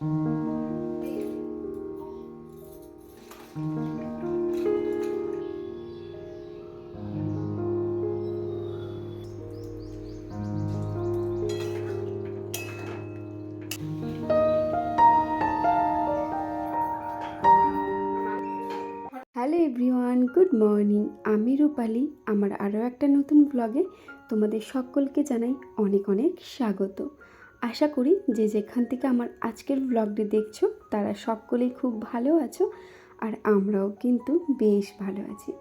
Hello everyone good morning আমি রূপালি, আমার আরও একটা নতুন ব্লগে তোমাদের সকলকে জানাই অনেক অনেক স্বাগত। আশা করি যে যেখান থেকে আমার আজকের ব্লগটি দেখছ, তারা সকলেই খুব ভালো আছো আর আমরাও কিন্তু বেশ ভালো আছি।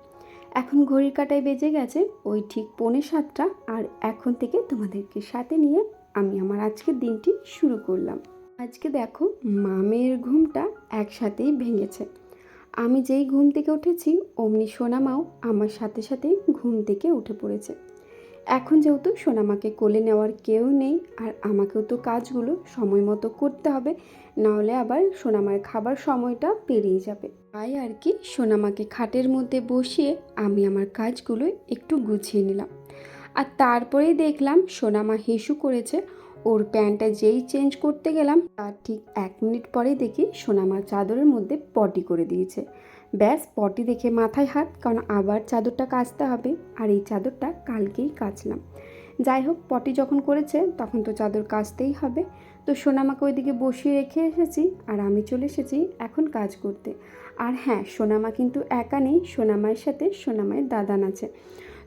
এখন ঘড়ির কাটায় বেজে গেছে, ওই ঠিক পৌনে সাতটা আর এখন থেকে তোমাদেরকে সাথে নিয়ে আমি আমার আজকের দিনটি শুরু করলাম। আজকে দেখো মামের ঘুমটা একসাথেই ভেঙেছে। আমি যেই ঘুম থেকে উঠেছি, অমনি সোনামাও আমার সাথে সাথেই ঘুম থেকে উঠে পড়েছে। এখন যেহেতু সোনামাকে কোলে নেওয়ার কেউ নেই, আর আমাকেও তো কাজগুলো সময় মতো করতে হবে, নাহলে আবার সোনামার খাবার সময়টা পেরিয়ে যাবে। তাই আর কি, সোনামাকে খাটের মধ্যে বসিয়ে আমি আমার কাজগুলো একটু গুছিয়ে নিলাম। আর তারপরেই দেখলাম সোনামা হিসু করেছে, ওর প্যান্টটা যেই চেঞ্জ করতে গেলাম, তার ঠিক এক মিনিট পরেই দেখি সোনামার চাদরের মধ্যে পটি করে দিয়েছে। ব্যাস, পটি দেখে মাথায় হাত, কারণ আবার চাদরটা কাচতে হবে। আর এই চাদরটা কালকেই কাচলাম। যাই হোক, পটি যখন করেছে, তখন তো চাদর কাচতেই হবে। তো সোনামাকে ওইদিকে বসিয়ে রেখে এসেছি, আর আমি চলে এসেছি এখন কাজ করতে। আর হ্যাঁ সোনামা কিন্তু একা নেই, সোনামায়ের সাথে সোনামায়ের দাদান আছে।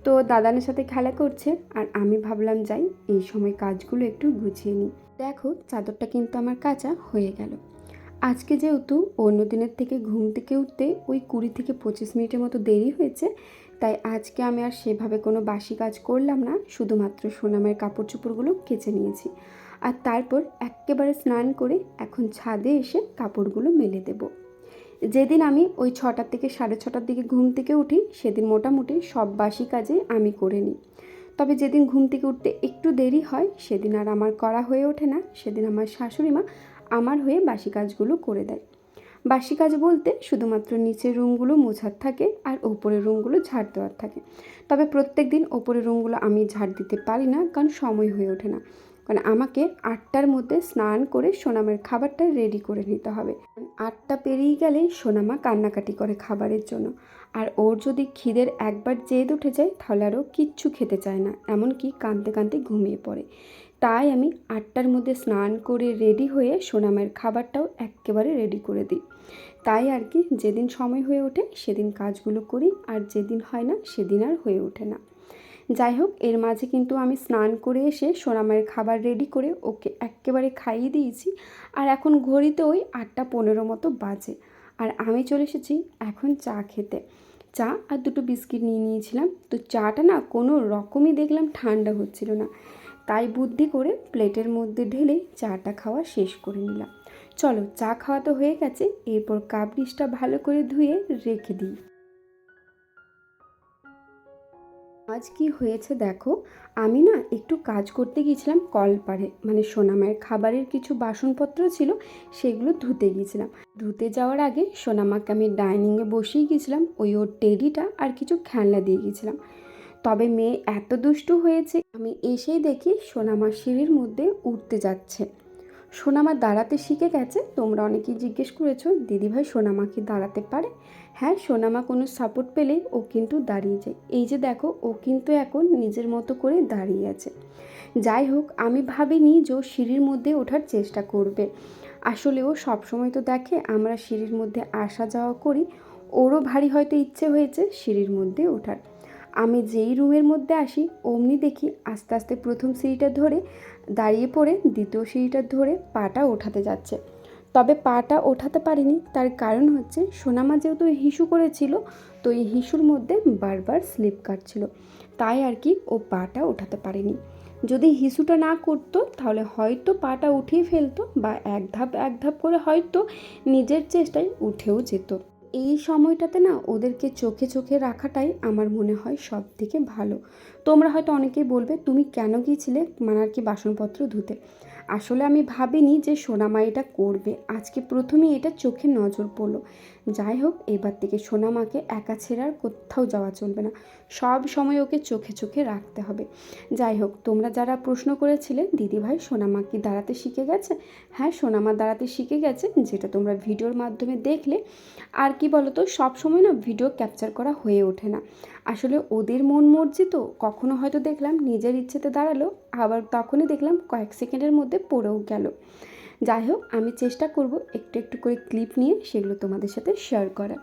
তো দাদানের সাথে খেলা করছে, আর আমি ভাবলাম যাই, এই সময় কাজগুলো একটু গুছিয়ে নিই। দেখো, চাদরটা কিন্তু আমার কাঁচা হয়ে গেল। আজকে যেহেতু অন্য দিনের থেকে ঘুম থেকে উঠতে ওই কুড়ি থেকে পঁচিশ মিনিটের মতো দেরি হয়েছে, তাই আজকে আমি আর সেভাবে কোনো বাসি কাজ করলাম না, শুধুমাত্র সোনামের কাপড় চোপড়গুলো কেচে নিয়েছি। আর তারপর একেবারে স্নান করে এখন ছাদে এসে কাপড়গুলো মেলে দেবো। যেদিন আমি ওই ছটার থেকে সাড়ে ছটার দিকে ঘুম থেকে উঠি, সেদিন মোটামুটি সব বাসি কাজে আমি করে নিই। তবে যেদিন ঘুম থেকে উঠতে একটু দেরি হয়, সেদিন আর আমার করা হয়ে ওঠে না, সেদিন আমার শাশুড়ি মা আমার হয়ে বাসি কাজগুলো করে দেয়। বাসি কাজ বলতে শুধুমাত্র নিচের রুমগুলো মোছার থাকে আর ওপরের রুমগুলো ঝাড় দেওয়ার থাকে। তবে প্রত্যেক দিন ওপরের রুমগুলো আমি ঝাড় দিতে পারি না, কারণ সময় হয়ে ওঠে না। কারণ আমাকে আটটার মধ্যে স্নান করে সোনামের খাবারটা রেডি করে নিতে হবে। আটটা পেরিয়ে গেলে সোনামা কান্নাকাটি করে খাবারের জন্য। আর ওর যদি খিদের একবার জেদ উঠে যায়, তাহলে আরও কিচ্ছু খেতে চায় না, এমনকি কাঁদতে কাঁদতে ঘুমিয়ে পড়ে। তাই আমি আটটার মধ্যে স্নান করে রেডি হয়ে সোনামের খাবারটাও একেবারে রেডি করে দিই। তাই আর কি, যেদিন সময় হয়ে ওঠে সেদিন কাজগুলো করি আর যেদিন হয় না সেদিন আর হয়ে ওঠে না। যাই হোক, এর মাঝে কিন্তু আমি স্নান করে এসে সোনামায়ের খাবার রেডি করে ওকে একেবারে খাইয়ে দিয়েছি। আর এখন ঘড়িতে ওই আটটা পনেরো মতো বাজে। আর আমি চলে এসেছি এখন চা খেতে। চা আর দুটো বিস্কিট নিয়ে নিয়েছিলাম। তো চাটা না কোনো রকমই দেখলাম ঠান্ডা হচ্ছিল না। তাই বুদ্ধি করে প্লেটের মধ্যে ঢেলে চাটা খাওয়া শেষ করে নিলাম। চলো, চা খাওয়া তো হয়ে গেছে, এরপর কাপ ডিশটা ভালো করে ধুয়ে রেখে দিই। আজ কি হয়েছে দেখো, আমি না একটু কাজ করতে গিয়েছিলাম, কলপাড়ে মানে সোনামায়ের খাবারের কিছু বাসনপত্র ছিল, সেগুলো ধুতে গিয়েছিলাম। ধুতে যাওয়ার আগে সোনামাকে আমি ডাইনিংয়ে বসিয়ে গিয়েছিলাম, ওই ওর টেডিটা আর কিছু খেলনা দিয়ে গিয়েছিলাম। তবে মেয়ে এত দুষ্টু হয়েছে, আমি এসেই দেখি সোনামা সিঁড়ির মধ্যে উঠতে যাচ্ছে। সোনামা দাঁড়াতে শিখে গেছে, তোমরা অনেকেই জিজ্ঞেস করেছ, দিদিভাই, সোনামা কি দাঁড়াতে পারে? হ্যাঁ সোনামা কোনো সাপোর্ট পেলেই ও কিন্তু দাঁড়িয়ে যায়। এই যে দেখো, ও কিন্তু এখন নিজের মতো করে দাঁড়িয়ে আছে। যাই হোক, আমি ভাবিনি যে ও সিঁড়ির মধ্যে ওঠার চেষ্টা করবে। আসলে ও সবসময় তো দেখে, আমরা সিঁড়ির মধ্যে আসা যাওয়া করি, ওরও ভারী হয়তো ইচ্ছে হয়েছে সিঁড়ির মধ্যে ওঠার। আমি যেই রুমের মধ্যে আসি, অমনি দেখি আস্তে আস্তে প্রথম সিঁড়িটা ধরে দাঁড়িয়ে পড়ে, দ্বিতীয় সিঁড়িটা ধরে পাটা ওঠাতে যাচ্ছে। তবে পাটা ওঠাতে পারিনি, তার কারণ হচ্ছে সোনামা যেহেতু হিসু করেছিল, তো এই হিসুর মধ্যে বারবার স্লিপ কাটছিল। তাই আর কি ও পাটা ওঠাতে পারেনি। যদি হিসুটা না করতো, তাহলে হয়তো পাটা উঠিয়ে ফেলতো বা এক ধাপ এক ধাপ করে হয়তো নিজের চেষ্টায় উঠেও যেত। এই সময়টাতে না ওদেরকে চোখে চোখে রাখাটাই আমার মনে হয় সব থেকে ভালো। তোমরা হয়তো অনেকেই বলবে, তুমি কেন গিয়েছিলে মানার কি বাসনপত্র ধুতে? আসলে আমি ভাবিনি যে সোনামা এটা করবে। আজকে প্রথমেই এটা চোখে নজর পড়ল। যাই হোক, এবার থেকে সোনামাকে একা ছেড়ে আর কোথাও যাওয়া চলবে না। সব সময় ওকে চোখে চোখে রাখতে হবে। যাই হোক, তোমরা যারা প্রশ্ন করেছিলে, দিদিভাই সোনামা কি দাঁড়াতে শিখে গেছে? হ্যাঁ সোনামা দাঁড়াতে শিখে গেছে, যেটা তোমরা ভিডিওর মাধ্যমে দেখলে। আর কি বলো তো সবসময় না ভিডিও ক্যাপচার করা হয়ে ওঠে না। আসলে ওদের মন মর্জি তো কখনো হয়তো দেখলাম নিজের ইচ্ছেতে দাঁড়াল, আবার তখনই দেখলাম কয়েক সেকেন্ডের মধ্যে পড়েও গেল। যাই হোক, আমি চেষ্টা করব একটু একটু করে ক্লিপ নিয়ে সেগুলো তোমাদের সাথে শেয়ার করা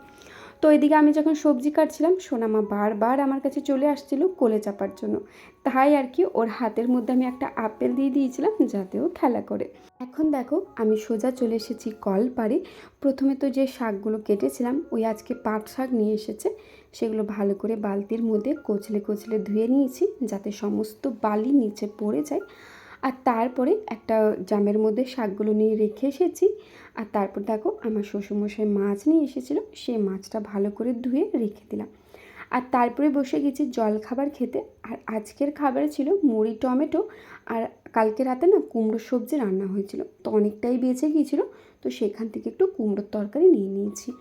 তো এদিকে আমি যখন সবজি কাটছিলাম, সোনামা বারবার আমার কাছে চলে আসছিল কোলে চাপার জন্য। তাই আর কি ওর হাতের মধ্যে আমি একটা আপেল দিয়ে দিয়েছিলাম যাতে ও খেলা করে। এখন দেখো, আমি সোজা চলে এসেছি কল পাড়ে প্রথমে তো যে শাকগুলো কেটেছিলাম, ওই আজকে পাট শাক নিয়ে এসেছে। সেগুলো ভালো করে বালতির মধ্যে কচলে কচলে ধুয়ে নিয়েছি যাতে সমস্ত বালি নিচে পড়ে যায়। আর তারপরে একটা জামের মধ্যে শাকগুলো নিয়ে রেখে এসেছি। আর তারপর দেখো আমার শ্বশুরমশাই মাছ নিয়ে এসেছিল সেই মাছটা ভালো করে ধুয়ে রেখে দিলাম। আর তারপরে বসে গেছি জল খাবার খেতে। আর আজকের খাবারে ছিল মুড়ি, টমেটো। আর কালকে রাতে না কুমড়ো সবজি রান্না হয়েছিল। তো অনেকটাই বেঁচে গিয়েছিল। তো সেখান থেকে একটু কুমড়োর তরকারি নিয়ে নিয়েছি।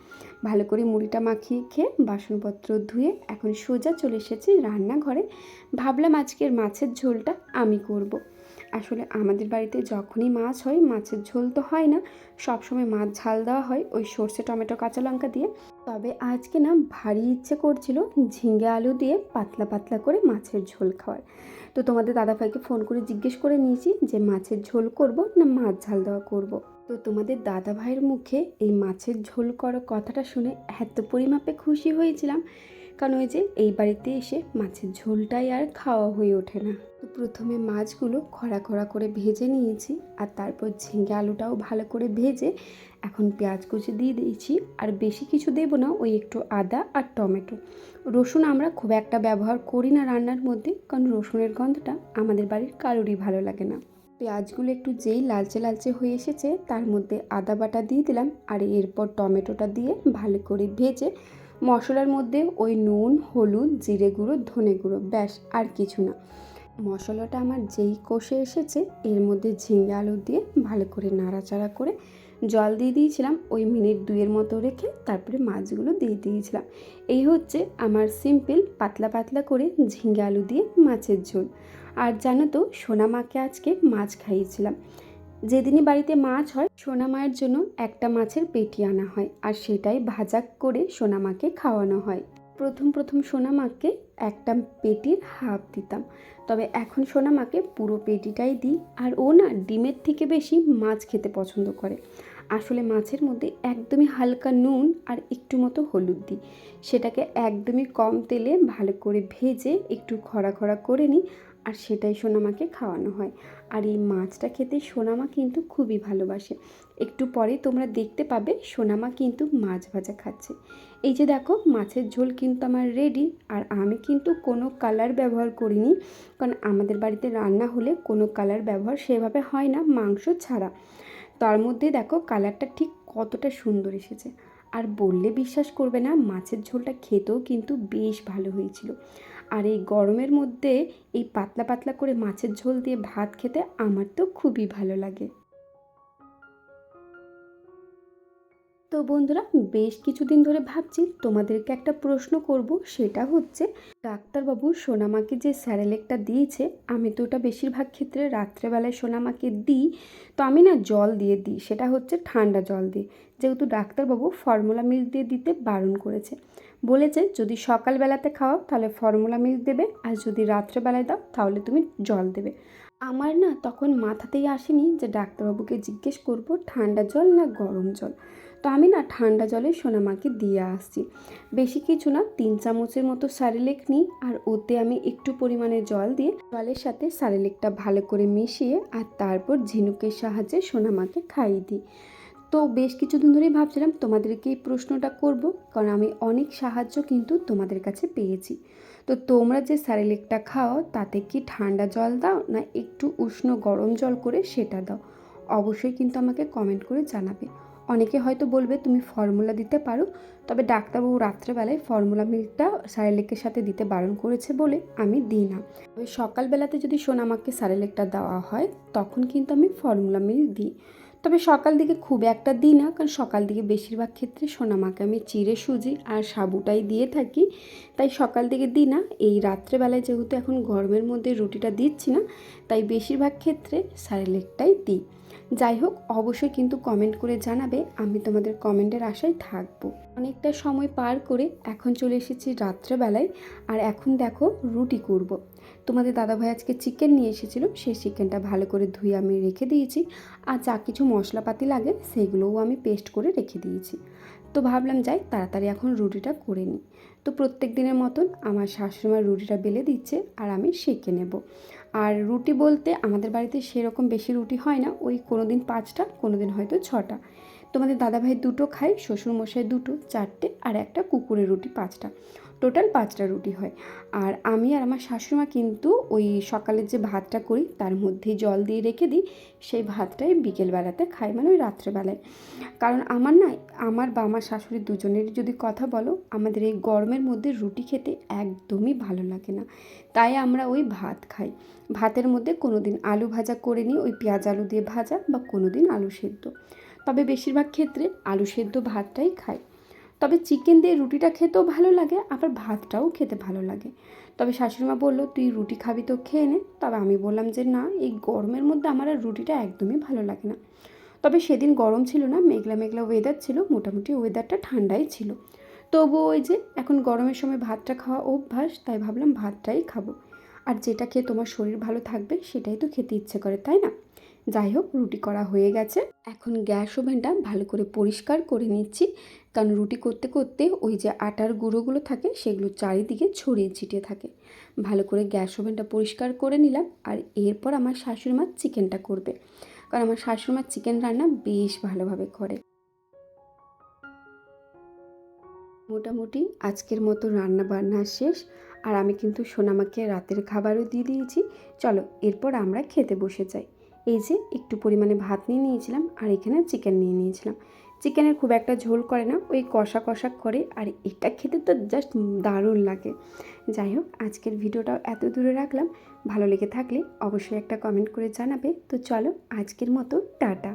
ভালো করে মুড়িটা মাখিয়ে খেয়ে বাসনপত্র ধুয়ে এখন সোজা চলে এসেছি রান্নাঘরে। ভাবলাম আজকের মাছের ঝোলটা আমি করব। আসলে আমাদের বাড়িতে যখনই মাছ হয়, মাছের ঝোল তো হয় না। সবসময় মাছ ঝাল দেওয়া হয় ওই সর্ষে, টমেটো, কাঁচা লঙ্কা দিয়ে। তবে আজকে না ভারী ইচ্ছে করছিল ঝিঙ্গে আলু দিয়ে পাতলা পাতলা করে মাছের ঝোল খাওয়ার। তো তোমাদের দাদাভাইকে ফোন করে জিজ্ঞেস করে নিয়েছি যে মাছের ঝোল করব না মাছ ঝাল দেওয়া করব। তো তোমাদের দাদা ভাইয়ের মুখে এই মাছের ঝোল করার কথাটা শুনে এত পরিমাপে খুশি হয়েছিলাম। কারণ ওই যে এই বাড়িতে এসে মাছের ঝোলটাই আর খাওয়া হয়ে ওঠে না। তো প্রথমে মাছগুলো খরা খরা করে ভেজে নিয়েছি আর তারপর ঝিঙে আলুটাও ভালো করে ভেজে এখন পেঁয়াজ কুচি দিয়ে দিয়েছি। আর বেশি কিছু দেবো না, ওই একটু আদা আর টমেটো। রসুন আমরা খুব একটা ব্যবহার করি না রান্নার মধ্যে, কারণ রসুনের গন্ধটা আমাদের বাড়ির কারোরই ভালো লাগে না। পেঁয়াজগুলো একটু যেই লালচে লালচে হয়ে এসেছে, তার মধ্যে আদা বাটা দিয়ে দিলাম আর এরপর টমেটোটা দিয়ে ভালো করে ভেজে মশলার মধ্যে ওই নুন, হলুদ, জিরে গুঁড়ো, ধনে গুঁড়ো, ব্যাস আর কিছু না। মশলাটা আমার যেই কষে এসেছে, এর মধ্যে ঝিঙ্গে আলু দিয়ে ভালো করে নাড়াচাড়া করে জল দিয়ে দিয়েছিলাম, ওই মিনিট দুইয়ের মতো রেখে তারপরে মাছগুলো দিয়ে দিয়েছিলাম। এই হচ্ছে আমার সিম্পল, পাতলা পাতলা করে ঝিঙ্গে আলু দিয়ে মাছের ঝোল। আর জানো তো, সোনা মাকে আজকে মাছ খাইয়েছিলাম। যেদিনই বাড়িতে মাছ হয়, সোনা মায়ের জন্য একটা মাছের পেটি আনা হয় আর সেটাই ভাজা করে সোনা মাকে খাওয়ানো হয়। প্রথম প্রথম সোনা মাকে একটা পেটির হাফ দিতাম। তবে এখন সোনা মাকে পুরো পেটিটাই দিই আর ও না ডিমের থেকে বেশি মাছ খেতে পছন্দ করে। আসলে মাছের মধ্যে একদমই হালকা নুন আর একটু মতো হলুদ দিই। সেটাকে একদমই কম তেলে ভালো করে ভেজে একটু খরা খরা করে নিই আর সেটাই সোনামাকে খাওয়ানো হয়। আর এই মাছটা খেতে সোনামা কিন্তু খুবই ভালোবাসে। একটু পরে তোমরা দেখতে পাবে সোনামা কিন্তু মাছ ভাজা খাচ্ছে। এই যে দেখো, মাছের ঝোল কিন্তু আমার রেডি আর আমি কিন্তু কোনো কালার ব্যবহার করিনি। কারণ আমাদের বাড়িতে রান্না হলে কোনো কালার ব্যবহার সেভাবে হয় না, মাংস ছাড়া। তার মধ্যে দেখো কালারটা ঠিক কতটা সুন্দর এসেছে। আর বললে বিশ্বাস করবে না, মাছের ঝোলটা খেতেও কিন্তু বেশ ভালো হয়েছিল। আর এই গরমের মধ্যে এই পাতলা পাতলা করে মাছের ঝোল দিয়ে ভাত খেতে আমার তো খুবই ভালো লাগে। তো বন্ধুরা, বেশ কিছুদিন ধরে ভাবছি তোমাদেরকে একটা প্রশ্ন করব। সেটা হচ্ছে, ডাক্তারবাবু সোনামাকে যে স্যারেলেকটা দিয়েছে, আমি তো ওটা বেশিরভাগ ক্ষেত্রে রাত্রেবেলায় সোনামাকে দিই, তো আমি না জল দিয়ে দিই, সেটা হচ্ছে ঠান্ডা জল দিয়ে। যেহেতু ডাক্তারবাবু ফর্মুলা মিল্ক দিয়ে দিতে বারণ করেছে। বলেছে, যদি সকালবেলাতে খাওয়াও তাহলে ফর্মুলা মিল্ক দেবে, আর যদি রাত্রেবেলায় দাও, তাহলে তুমি জল দেবে। আমার না তখন মাথাতেই আসেনি যে ডাক্তারবাবুকে জিজ্ঞেস করব, ঠান্ডা জল না গরম জল? তো আমি না ঠান্ডা জলে সোনামাকে দিয়ে আসছি। বেশি কিছু না, তিন চামচের মতো সারেলেক নিই আর ওতে আমি একটু পরিমাণে জল দিয়ে জলের সাথে সারেলেকটা ভালো করে মিশিয়ে আর তারপর ঝিনুকের সাহায্যে সোনামাকে খাইয়ে দিই। তো বেশ কিছুদিন ধরেই ভাবছিলাম তোমাদেরকে এই প্রশ্নটা করব, কারণ আমি অনেক সাহায্য কিন্তু তোমাদের কাছে পেয়েছি। তো তোমরা যে স্যারেলেকটা খাও, তাতে কি ঠান্ডা জল দাও না একটু উষ্ণ গরম জল করে সেটা দাও? অবশ্যই কিন্তু আমাকে কমেন্ট করে জানাবে। অনেকে হয়তো বলবে, তুমি ফর্মুলা দিতে পারো। তবে ডাক্তারবাবু রাত্রেবেলায় ফর্মুলা মিল্কটা সারেলেকের সাথে দিতে বারণ করেছে বলে আমি দিই না। তবে সকালবেলাতে যদি সোনামাকে সারেলেকটা দেওয়া হয়, তখন কিন্তু আমি ফর্মুলা মিল্ক দিই। তবে সকাল দিকে খুব একটা দিই না, কারণ সকাল দিকে বেশিরভাগ ক্ষেত্রে সোনামাকে আমি চিড়ে, সুজি আর সাবুটাই দিয়ে থাকি। তাই সকাল দিকে দিই না, এই রাত্রেবেলায় যেহেতু এখন গরমের মধ্যে রুটিটা দিচ্ছি না, তাই বেশিরভাগ ক্ষেত্রে সারেলেকটাই দিই। যাই হোক, অবশ্যই কিন্তু কমেন্ট করে জানাবে, আমি তোমাদের কমেন্টের আশায় থাকব। অনেকটা সময় পার করে এখন চলে এসেছি রাত্রেবেলায়, আর এখন দেখো রুটি করব। তোমাদের দাদাভাই আজকে চিকেন নিয়ে এসেছিল, সেই চিকেনটা ভালো করে ধুয়ে আমি রেখে দিয়েছি। আর যা কিছু মশলাপাতি লাগে, সেগুলোও আমি পেস্ট করে রেখে দিয়েছি। তো ভাবলাম যাই, তাড়াতাড়ি এখন রুটিটা করে নিই। তো প্রত্যেক দিনের মতন আমার শাশুড়িমার রুটিটা বেলে দিচ্ছে, আর আমি সেঁকে নেব। আর রুটি বলতে আমাদের বাড়িতে সেরকম বেশি রুটি হয় না, ওই কোনো দিন পাঁচটা কোনো দিন হয়তো ছটা। তোমাদের দাদাভাই দুটো খায়, শ্বশুরমশাই দুটো, চারটে, আর একটা কুকুরের রুটি পাঁচটা। টোটাল পাঁচটা রুটি হয়। আর আমি আর আমার শাশুড়িমা কিন্তু ওই সকালের যে ভাতটা করি, তার মধ্যেই জল দিয়ে রেখে দিই। সেই ভাতটাই বিকেলবেলাতে খাই মানে ওই রাত্রেবেলায়। কারণ আমার না, আমার বা আমার শাশুড়ি দুজনেরই যদি কথা বলো, আমাদের এই গরমের মধ্যে রুটি খেতে একদমই ভালো লাগে না। তাই আমরা ওই ভাত খাই। ভাতের মধ্যে কোনো দিন আলু ভাজা করে নিই, ওই পেঁয়াজ আলু দিয়ে ভাজা বা কোনো দিন আলু সেদ্ধ। তবে বেশিরভাগ ক্ষেত্রে আলু সেদ্ধ ভাতটাই খাই। তবে চিকেন দিয়ে রুটিটা খেতেও ভালো লাগে, আবার ভাতটাও খেতে ভালো লাগে। তবে শাশুড়িমা বলল, তুই রুটি খাবি তো, খেয়ে নে। তবে আমি বললাম যে, না, এই গরমের মধ্যে আমার আর রুটিটা একদমই ভালো লাগে না। তবে সেদিন গরম ছিল না, মেঘলা মেঘলা ওয়েদার ছিল, মোটামুটি ওয়েদারটা ঠান্ডাই ছিল। তবুও ওই যে, এখন গরমের সময় ভাতটা খাওয়া অভ্যাস, তাই ভাবলাম ভাতটাই খাব। আর যেটা খেয়ে তোমার শরীর ভালো থাকবে, সেটাই তো খেতে ইচ্ছে করে, তাই না? যাই হোক, রুটি করা হয়ে গেছে। এখন গ্যাস ওভেনটা ভালো করে পরিষ্কার করে নিচ্ছি। কারণ রুটি করতে করতে ওই যে আটার গুঁড়োগুলো থাকে, সেগুলো চারিদিকে ছড়িয়ে ছিটিয়ে থাকে। ভালো করে গ্যাস ওভেনটা পরিষ্কার করে নিলাম আর এরপর আমার শাশুড়ি মা চিকেনটা করবে। কারণ আমার শাশুড়ি চিকেন রান্না বেশ ভালোভাবে করে। মোটামুটি আজকের মতো রান্না বান্না শেষ। আর আমি কিন্তু সোনামাকে রাতের খাবারও দিয়ে দিয়েছি। চলো, এরপর আমরা খেতে বসে যাই। এই যে একটু পরিমাণে ভাত নিয়ে নিয়েছিলাম আর এখানে চিকেন নিয়ে নিয়েছিলাম। চিকেনের খুব একটা ঝোল করে না, ওই কষা কষা করে আর এটা খেতে তো জাস্ট দারুণ লাগে। যাই হোক, আজকের ভিডিওটাও এত দূরে রাখলাম। ভালো লেগে থাকলে অবশ্যই একটা কমেন্ট করে জানাবে। তো চলো আজকের মতো, টাটা।